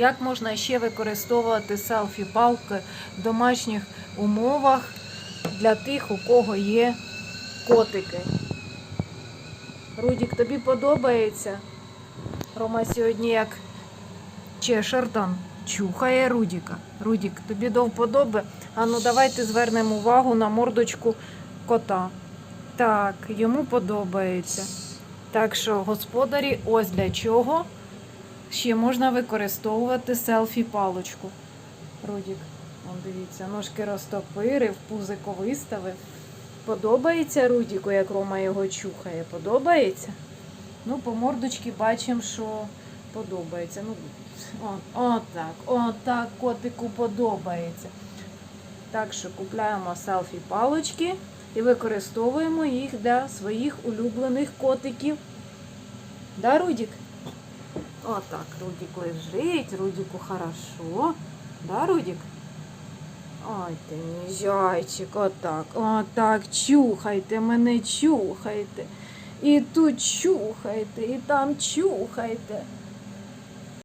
Як можна ще використовувати селфі-палки в домашніх умовах для тих, у кого є котики? Рудік, тобі подобається? Рома сьогодні як чешер там чухає Рудіка. Рудік, тобі до вподоби? А ну давайте звернемо увагу на мордочку кота. Так, йому подобається. Так що, господарі, ось для чого ще можна використовувати селфі-палочку. Рудік, он дивіться, ножки розтопирив, пузико виставив. Подобається Рудіку, як Рома його чухає? Подобається? Ну, по мордочці бачимо, що подобається. Ну, отак, отак котику подобається. Так що купляємо селфі-палочки і використовуємо їх для своїх улюблених котиків. Да, Рудік? Отак, Рудік лежить, Рудіку хорошо. Да, Рудік? Ой, ти мій зайчик, отак, отак, чухайте мене, чухайте. І тут чухайте, і там чухайте.